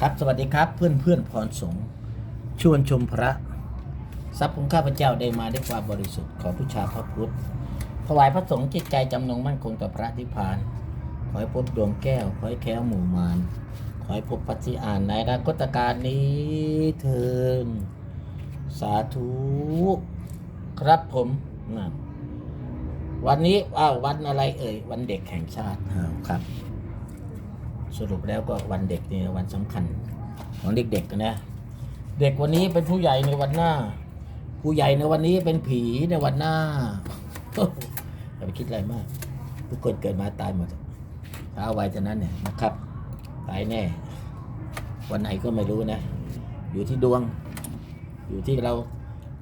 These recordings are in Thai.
ครับสวัสดีครับเพื่อนเพื่อนพรสงชวนชมพระทรัพย์ของข้าพเจ้าได้มาด้วยความบริสุทธิ์ขอผู้ชาพระพุทธถวายพระสงฆ์จิตใจจำนงมั่นคงต่อพระนิพพาน ขอให้พบดวงแก้ว ขอให้แค้วหมู่มารขอให้พบพัชิอ่านในอนาคตการนี้เทินสาธุครับผมนะวันนี้อ้าววันอะไรเอ่ยวันเด็กแห่งชาติครับ สรุปแล้วก็วันเด็กนี่วันสำคัญของเด็กๆนะ เด็กวันนี้เป็นผู้ใหญ่ในวันหน้า ผู้ใหญ่ในวันนี้เป็นผีในวันหน้าอย่าไปคิดอะไรมาก ทุกคนเกิดมาตายหมดถ้าเอาไว้จะนั้นเนี่ยนะครับตายแน่ วันไหนก็ไม่รู้นะ อยู่ที่ดวง อยู่ที่เรา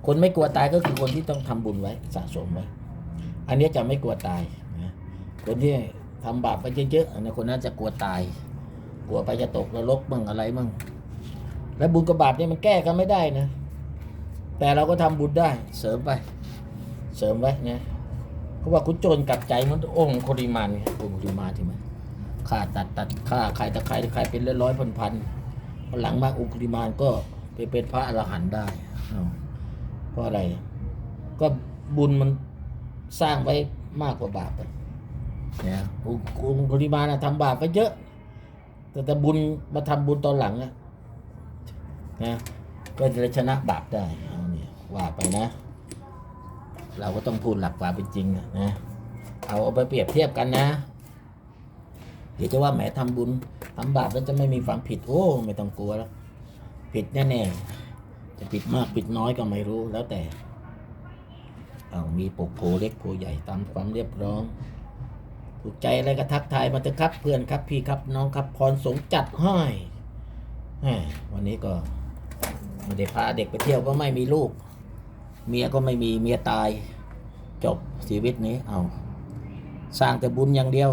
คนไม่กลัวตายก็คือคนที่ต้องทำบุญไว้สะสมไว้ อันนี้จะไม่กลัวตายนะคนที่ ทำบาปไปเยอะๆอันนั้คนนั้นจะกลัวตาย กลัวไปจะตกนรกมั่งอะไรมั่งและบุญกับบาปนี่มันแก้กันไม่ได้นะ แต่เราก็ทำบุญได้ เสริมไป เสริมไว้นะเพราะว่าคุณโจรกลับใจมันองค์คดิมานไงองค์คดิมานใช่ไหมฆ่าตัดตัดฆ่าใครตะใครใครเป็นร้อยพันพันหลังมาองค์คดิมานก็ไปเป็นพระอรหันต์ได้เพราะอะไร ก็บุญมันสร้างไว้มากกว่าบาปอะเนี่ยองค์องค์โคดิมานอะทำบาปไปเยอะ แต่แต่บุญมาทำบุญตอนหลังอะนะก็จะชนะบาปได้เอาเนี่ยว่าไปนะ เราก็ต้องพูดหลักความเป็นจริงนะเอาเอาไปเปรียบเทียบกันนะ เดี๋ยวจะว่าแหมทำบุญทำบาปแล้วจะไม่มีความผิด โอ้ไม่ต้องกลัวแล้ว ผิดแน่ๆจะผิดมากผิดน้อยก็ไม่รู้แล้วแต่ เอามีปกโพเล็กโพใหญ่ตามความเรียบร้อย ถูกใจอะไรก็ทักทายมาเถอะครับ เพื่อนครับพี่ครับน้องครับพรสงจัดให้อยวันนี้ก็ไม่ได้พาเด็กไปเที่ยวก็ไม่มีลูก เมียก็ไม่มีเมียตาย จบชีวิตนี้เอาสร้างแต่บุญอย่างเดียว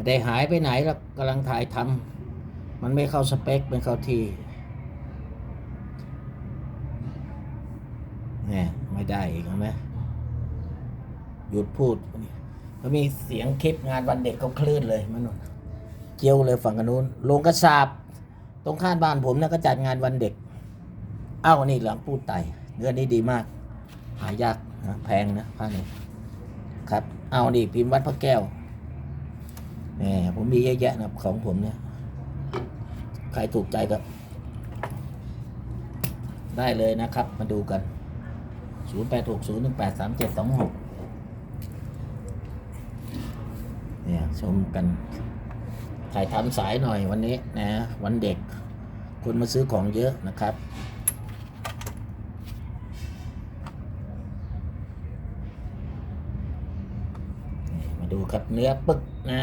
ไม่ได้หายไปไหนแล้วกำลังถ่ายทำมันไม่เข้าสเปคไม่เข้าที่แหมไม่ได้อีกเห็นไหมหยุดพูดก็มีเสียงคลิปงานวันเด็กเขาคลื่นเลยมันนเจียวเลยฝั่งกันนู้นลงกระสาบตรงข้างบ้านผมนะก็จัดงานวันเด็ก เอ้านี่หลังพูดไตเนื้อนี้ดีมาก หายากนะแพงนะผ้านี้ครับ เอาดิพิมพ์วัดพระแก้ว แหมผมมีเยอะแยะนะของผมเนี่ย ใครถูกใจก็ ได้เลยนะครับ มาดูกัน 0 8 6 0 1 8 3 7 2 6 เนี่ย ชมกัน ถ่ายทำสายหน่อยวันนี้นะ วันเด็ก คนมาซื้อของเยอะนะครับมาดูครับเนื้อปึกนะ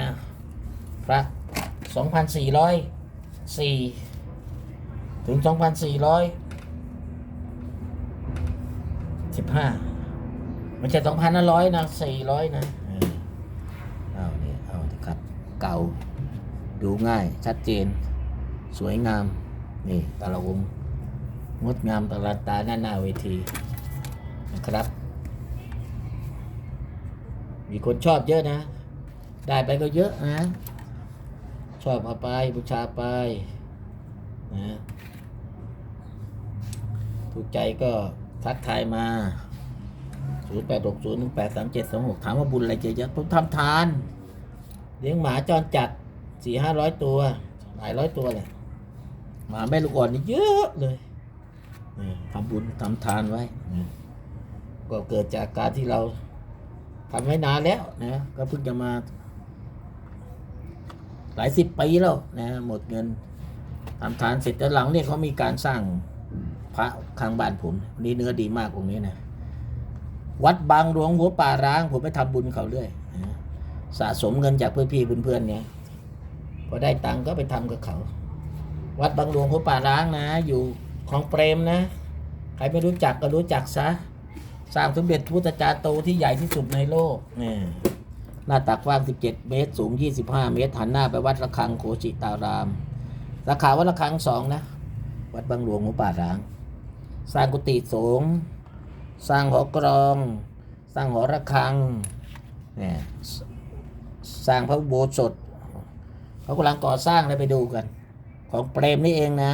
พระ2,404 ถึง 2,415ม่ใช่2,000นะร้อยนะ 400 นะเออเอาเนี่ยเอาเถอะครับ เก่า ดูง่าย ชัดเจน สวยงาม นี่แตละองงดงามตะลาตาหน้าหน้าเวที นะครับ มีคนชอบเยอะนะ ได้ไปก็เยอะนะ อบเอาไปบูชาไปนะถูกใจก็ทักทายมา 0 8 6 0 1 8 3 7 2 6 ถามว่าบุญอะไรเยอะๆผมทำทาน เลี้ยงหมาจรจัดสี่ห้าร้อยตัว หลายร้อยตัวเลยหมาแม่ลูกอ่อนนี่เยอะเลยนะทำบุญทำทานไว้ ก็เกิดจากการที่เราทำไว้นานแล้วนะ ก็เพิ่งจะมา หลายสิบปีแล้วนะหมดเงินทำทานเสร็จแล้วหลังเนี่ยเขามีการสร้างพระข้างบ้านผมนี่เนื้อดีมากองค์นี้นะวัดบางหลวงหัวป่าร้างผมไปทำบุญเขาเรื่อยสะสมเงินจากเพื่อนพี่เพื่อนๆเนี่ยพอได้ตังก็ไปทำกับเขา วัดบางหลวงหัวป่าร้างนะ อยู่ของเปรมนะ ใครไม่รู้จักก็รู้จักซะสร้างสมเด็จพุทธจารย์โตที่ใหญ่ที่สุดในโลกนี่ หน้าตักกว้าง 17 เมตร สูง 25 เมตรหันหน้าไปวัดระฆังโคชิตารามราคาวัดระฆังสองนะ วัดบางหลวงหัวป่าร้าง สร้างกุฏิสงฆ์สร้างหอกรอง สร้างหอระฆังเนี่ยสร้างพระโบสถเขากำลังก่อสร้างเลยไปดูกัน ของเปรมนี่เองนะ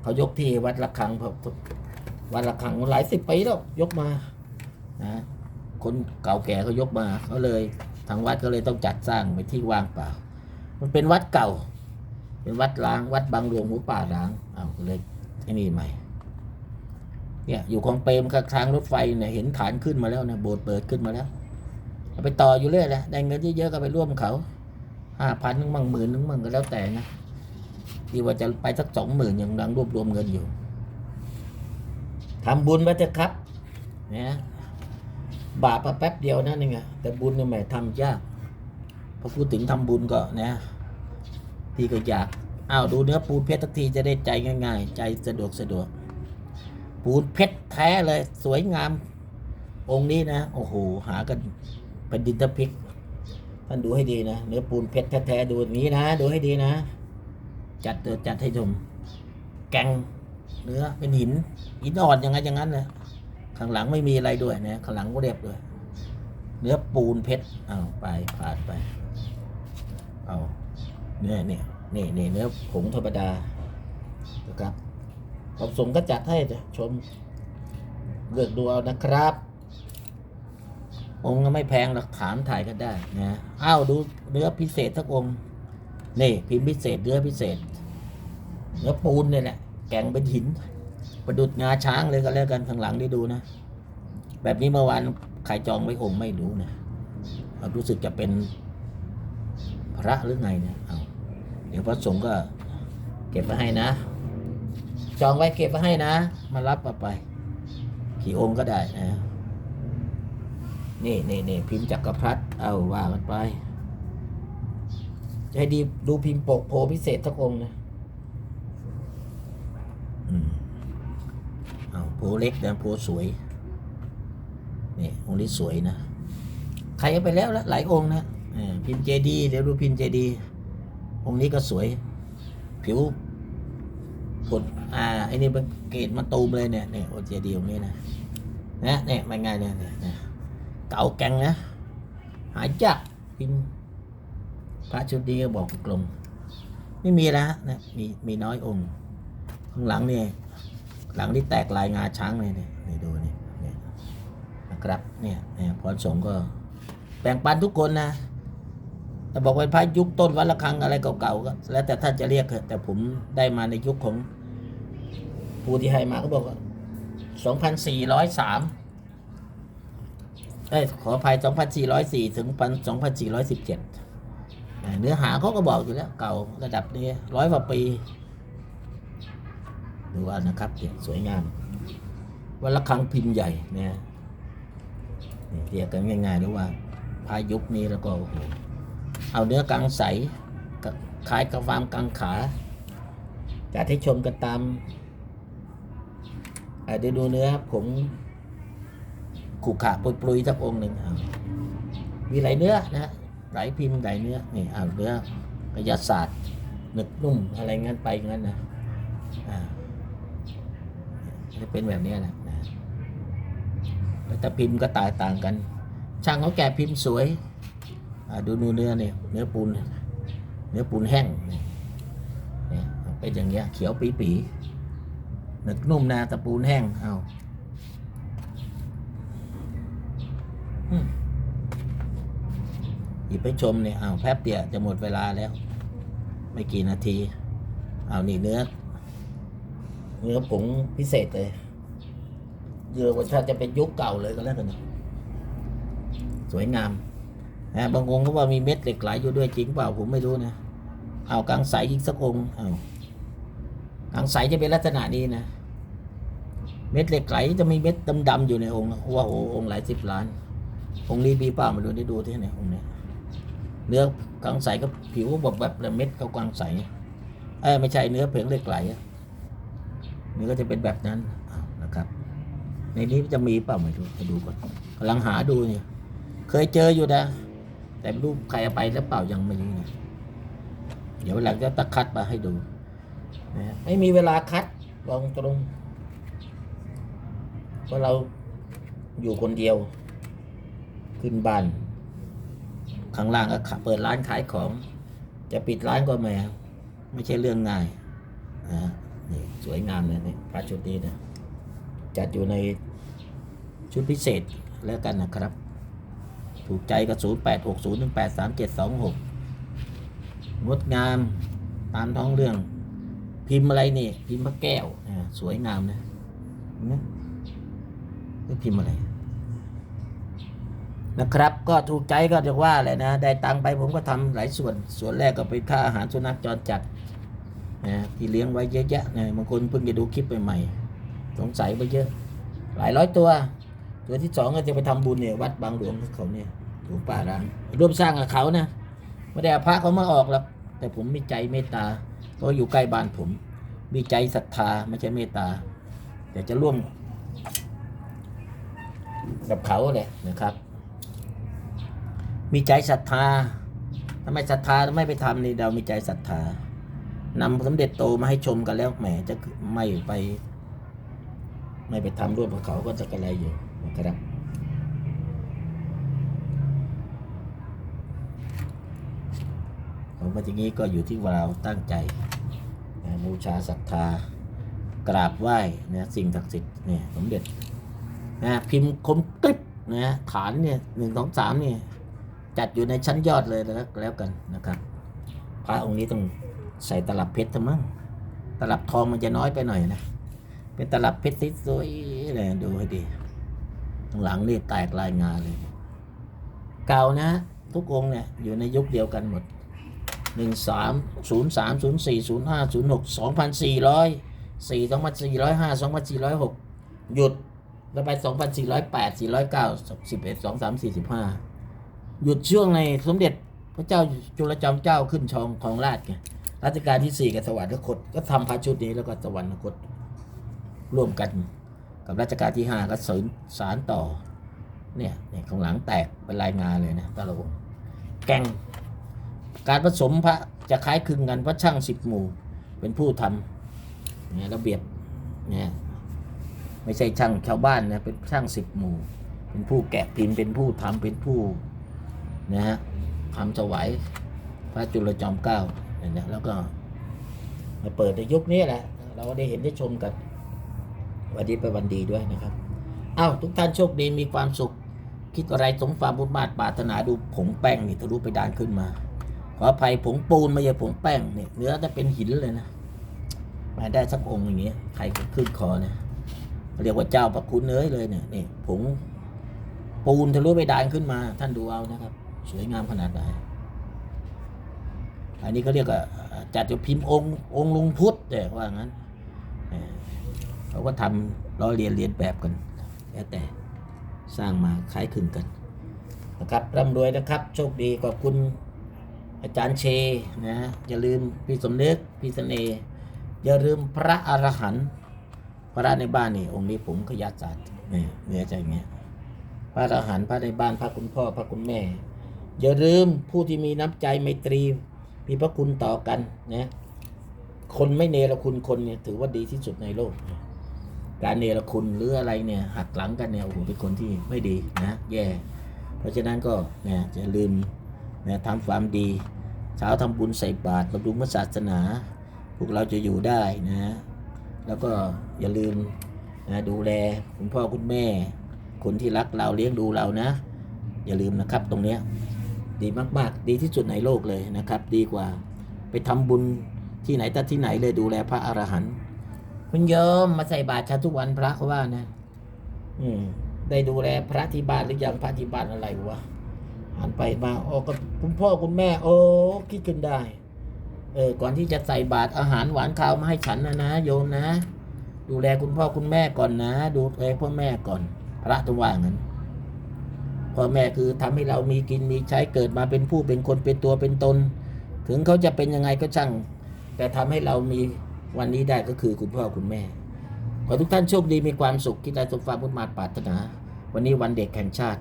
เขายกที่วัดระฆังวัดระฆังหลายสิบปีแล้วยกมานะ คนเก่าแก่เขายกมาเขาเลยทางวัดก็เลยต้องจัดสร้างไปที่ว่างเปล่า มันเป็นวัดเก่า เป็นวัดล้างวัดบางหลวงหมูป่าล้างเอาก็เลยไอ้นี่ใหม่เนี่ยอยู่ของเปรมกับทางรถไฟเนี่ยเห็นฐานขึ้นมาแล้วเนะโบสถ์เปิดขึ้นมาแล้วไปต่ออยู่เรื่อยแหละได้เงินเยอะๆก็ไปร่วมเขาห้าพันนึงมั่งหมื่นนึงมั่งก็แล้วแต่นะที่ว่าจะไปสักสองหมื่นยังกำลังรวบรวมเงินอยู่ทำบุญไว้เถอะครับนะ บาปแป๊บเดียวนะนี่ไงแต่บุญเนี่ยแหมทำยากพอพูดถึงทำบุญก็นะพี่ก็อยากอ้าวดูเนื้อปูนเพชรทักทีจะได้ใจง่าย ๆ ใจสะดวกสะดวก ปูนเพชรแท้เลย สวยงาม องค์นี้นะโอ้โหหากันเป็นดินทพิกท่านดูให้ดีนะเนื้อปูนเพชรแท้ๆดูอย่างนี้นะ ดูให้ดีนะ จัดเติจัดให้ชมแกงเนื้อเป็นหินหินอ่อนอย่างนั้นอย่างนั้นเลย ข้างหลังไม่มีอะไรด้วยนะข้างหลังก็เรียบด้วยเนื้อปูนเพชรเอาไปผ่านไป เอาเนื้อเนี่ยนี่นี่เนื้อผงธรรมดานะครับผมสงก็จัดให้จะชมเลือกดูเอานะครับ องค์ไม่แพงหรอกถามถ่ายกันได้นะอ้าวดูเนื้อพิเศษทักองค์นี่พิมพ์พิเศษเนื้อพิเศษ เนื้อปูนเนี่ยแหละแกงเป็นหิน ประดุดงาช้างเลยก็แล้วกันข้างหลังได้ดูนะ แบบนี้เมื่อวานใครจองไว้องไม่รู้นะรู้สึกจะเป็นพระหรือไงเนี่ยเอาเดี๋ยวพระสงฆ์ก็เก็บไว้ให้นะ จองไว้เก็บไว้ให้นะ มารับเอาไปกี่องค์ก็ได้นะนี่นี่นี่พิมพ์จักรพรรดิเอาว่ากันไป จะให้ดีดูพิมพ์ปกโพพิเศษทักองนะ อืม โพเล็กนะโพสวยนี่องค์นี้สวยนะใครเอาไปแล้วละหลายองค์นะพิมพ์เจดีเดี๋ยวดูพิมพ์เจดีองค์นี้ก็สวย ผิวผลอ่าไอ้นี่เป็นเกรดมาตูมเลยเนี่ยเนี่ยโอเจดีตรงนี้นะนะเนี่ยมันไงเนี่ยเนี่ยเนี่ยเก่าแกงนะ หายจากพิมพ์พระชุดนี้ก็บอกกลมไม่มีแล้วนะมีมีน้อยองค์ข้างหลังเนี่ย หลังที่แตกลายงาช้างเลยเนี่ยนี่ดูนี่นี่นะครับเนี่ยเนี่ยพรสงฆ์ก็แบ่งปันทุกคนนะแต่บอกเป็นพระยุคต้นวัดระฆังอะไรเก่าๆก็แล้วแต่ท่านจะเรียกเถอะแต่ผมได้มาในยุคของผู้ที่ให้มาก็บอกว่าสองพันสี่ร้อยสามเอ้ยขออภัยสองพันสี่ร้อยสี่ถึงพันสองพันสี่ร้อยสิบเจ็ดเนื้อหาเขาก็บอกอยู่แล้ว เก่าระดับนี้ร้อยกว่าปี ดูว่านะครับเนี่ยสวยงามวัดระฆังพิมพ์ใหญ่เนี่ยเรียกกันง่ายๆหรือว่าพายุคนี้แล้วก็โอ้โหเอาเนื้อกลางใสกับคลายกับฟามกลางขาจัดให้ชมกันตามอะเดี๋ยวดูเนื้อผมขู่ขระปลุยๆสักองค์หนึ่งมีหลายเนื้อนะหลายพิมพ์หลายเนื้อนี่เอาเนื้อกระยาศาสตร์หนึบนุ่มอะไรงั้นไปงั้นนะอ่า จะเป็นแบบนี้แหละนะแล้วแต่พิมพ์ก็ตางต่างกัน ช่างเขาแกะพิมพ์สวยดูดูเนื้อเนี่ยเนื้อปูนเนื้อปูนแห้งเนี่ยเป็นอย่างเงี้ยเขียวปีปีๆหนึกนุ่มนะแต่ปูนแห้งเอาอืมหยิบไปชมเนี่ยเอาแป๊บเดียวจะหมดเวลาแล้ว ไม่กี่นาที เอานี่เนื้อ เนื้อผงพิเศษเลยเยอะกว่าถ้าจะเป็นยุคเก่าเลยก็แล้วกันสวยงามนะบางองค์เขาว่ามีเม็ดเหล็กไหลอยู่ด้วยจริงเปล่าผมไม่รู้นะ เอากลางใสอีกสักองค์เอากลางใสจะเป็นลักษณะนี้นะ เม็ดเหล็กไหลจะมีเม็ดดำๆอยู่ในองค์นะว่าโอ้องค์หลายสิบล้าน องค์นี้มีเปล่ามาดูได้ดูที่ไหนองค์เนี้ยเนื้อกลางใสก็ผิวแบบแบบเม็ดเขากลางใสเเอ้ไม่ใช่เนื้อเผงเหล็กไหลอะ นื้อก็จะเป็นแบบนั้นนะครับ ในนี้จะมีเปล่าไม่รู้ไปดูก่อนกำลังหาดูเนี่ย เคยเจออยู่นะ แต่รู้ใครเอาไปแล้วเปล่ายังไม่รู้เนี่ยเดี๋ยวหลังจะตะคัดมาให้ดูนะไม่มีเวลาคัดลองตรงเพราะเราอยู่คนเดียว ขึ้นบ้าน ข้างล่างก็เปิดร้านขายของ จะปิดร้านก็ไม่เอาไม่ใช่เรื่องง่ายนะ นี่สวยงามเลยนี่พระชุดนี้นะจัดอยู่ในชุดพิเศษแล้วกันนะครับ ถูกใจก็ศูนย์แปดหกศูนย์หนึ่งแปดสามเจ็ดสองหกงดงามตามท้องเรื่อง พิมพ์อะไรนี่ พิมพ์พระแก้วสวยงามนะเห็นะนี่พิมพ์อะไรนะครับ ก็ถูกใจก็จะว่าแหละนะ ได้ตังไปผมก็ทำหลายส่วน ส่วนแรกก็เป็นค่าอาหารสุนัขจรจัด นะที่เลี้ยงไว้เยอะแยะนะบางคนเพิ่งจะดูคลิปใหม่ๆสงสัยไปเยอะ หลายร้อยตัว ตัวที่สองก็จะไปทำบุญเนี่ยวัดบางหลวงเขาเนี่ยหลวงป่าร้างร่วมสร้างกับเขานะไม่ได้อาพระเขามาออกหรอกแต่ผมมีใจเมตตาเพราะอยู่ใกล้บ้านผม มีใจศรัทธาไม่ใช่เมตตาแต่จะร่วมกับเขาแหละนะครับ มีใจศรัทธาทำไมศรัทธาไม่ไปทำนี่เรามีใจศรัทธา นำสมเด็จโตมาให้ชมกันแล้วแหมจะไม่ไป ไม่ไปทำร่วมกับเขาก็จะกระไรอยู่นะครับผมมาอย่างนี้ก็อยู่ที่เราตั้งใจบูชาศรัทธากราบไหว้นะสิ่งศักดิ์สิทธิ์เนี่ยสมเด็จนะพิมพ์คมกริบนะฐานเนี่ยหนึ่งสองสามเนี่ยจัดอยู่ในชั้นยอดเลยแล้วแล้วกันนะครับ พระองค์นี้ต้อง ใส่ตลับเพชรทมั้งตลับทองมันจะน้อยไปหน่อยนะ เป็นตลับเพชรสวยเลยดูให้ดีข้างหลังนี่แตกลายงานเลย เก่านะ ทุกองเนี่ยอยู่ในยุคเดียวกันหมดหนึ่งสามศูนย์สามศูนย์สี่ศูนย์ห้าศูนย์หกสองพันสี่ร้อยสี่สองพันสี่ร้อยห้าสองพันสี่ร้อยหกหยุดแล้วไปสองพันสี่ร้อยแปดสี่ร้อยเก้าสิบเอ็ดสองสามสี่สิบห้าหยุดช่วงในสมเด็จพระเจ้าจุลจอมเจ้าขึ้นชองของราชไง รัชกาลที่สี่กับสวรรคตก็ทำพระชุดนี้แล้วก็สวรรคตร่วมกันกับรัชกาลที่ห้าก็เสริมสารต่อเนี่ยเนี่ยข้างหลังแตกเป็นรายงานเลยนะตะลงแกงการผสมพระจะคล้ายคลึงกันพระช่างสิบหมู่ เป็นผู้ทำเนี่ยระเบียบเนี่ยไม่ใช่ช่างชาวบ้านนะเป็นช่างสิบหมู่ เป็นผู้แกะพิมพ์เป็นผู้ทำเป็นผู้นะฮะทำถวายพระจุลจอมเกล้า เนี่ยแล้วก็มาเปิดในยุคนี้แหละ เราได้เห็นได้ชมกัน วันดีไปนวันดีด้วยนะครับเอ้าทุกท่านโชคดีมีความสุข คิดอะไรสมความบุญมาตรปรารถนาดูผงแป้งนี่ทะลุไปดานขึ้นมา ขออภัยผงปูนไม่ใช่ผงแป้งเนี่ยเนื้อจะเป็นหินเลยนะมาได้สักองค์อย่างเงี้ยใครก็ขึ้นคอเนี่ยเรียกว่าเจ้าประคุณเนื้อเลยเนี่ยนี่ผงปูนทะลุไปดานขึ้นมา ท่านดูเอานะครับ สวยงามขนาดไหน อันนี้เขาเรียกว่าจัดจะพิมพ์องค์องค์ลงพุทธแต่ว่างั้นเขาก็ทำล้อเลียนเรียนแบบกันแล้วแต่สร้างมาคล้ายคลึงกันนะครับร่ำรวยนะครับ โชคดีขอบคุณอาจารย์เชนะอย่าลืมพี่สมนึกพี่เสน่ห์อย่าลืมพระอรหันต์พระในบ้านนี่องค์นี้ผมขยัดจัดเนี่ยเนื้อใจเงี้ยพระอรหันต์พระในบ้านพระคุณพ่อพระคุณแม่ อย่าลืมผู้ที่มีน้ำใจไมตรี มีพระคุณต่อกันนะคนไม่เนรคุณคนเนี่ยถือว่าดีที่สุดในโลก การเนรคุณหรืออะไรเนี่ยหักหลังกันเนี่ยโอ้โหเป็นคนที่ไม่ดีนะแย่เพราะฉะนั้นก็เนี่ยจะลืมนะทำความดีเช้าทำบุญใส่บาตรบำรุงพระศาสนา พวกเราจะอยู่ได้นะแล้วก็อย่าลืมนะดูแลคุณพ่อคุณแม่ คนที่รักเราเลี้ยงดูเรานะ อย่าลืมนะครับตรงเนี้ย ดีมาก ๆ ดีที่สุดในโลกเลยนะครับ ดีกว่า ไปทำบุญที่ไหนแต่ที่ไหนเลยดูแลพระอรหันต์คุณโยมมาใส่บาตรฉันทุกวันพระเขาว่านะ อืม ได้ดูแลพระที่บ้านหรือยังพระที่บ้านอะไรวะหันไปมาโอ้ก็คุณพ่อคุณแม่ โอ้คิดขึ้นได้ เออ ก่อนที่จะใส่บาตรอาหารหวานข้าวมาให้ฉันนะนะโยมนะ ดูแลคุณพ่อคุณแม่ก่อนนะ ดูแลพ่อแม่ก่อน พระต้องว่างั้น พ่อแม่คือทำให้เรามีกินมีใช้เกิดมาเป็นผู้เป็นคนเป็นตัวเป็นตน ถึงเขาจะเป็นยังไงก็ช่าง แต่ทำให้เรามีวันนี้ได้ก็คือคุณพ่อคุณแม่ ขอทุกท่านโชคดีมีความสุขคิดได้สมความมุ่งมาปรารถนา วันนี้วันเด็กแห่งชาติ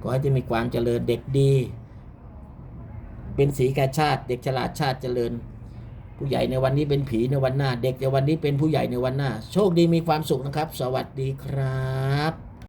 ขอให้จะมีความเจริญเด็กดี เป็นสีแก่ชาติ เด็กฉลาดชาติเจริญ ผู้ใหญ่ในวันนี้เป็นผีในวันหน้า เด็กในวันนี้เป็นผู้ใหญ่ในวันหน้า โชคดีมีความสุขนะครับ สวัสดีครับ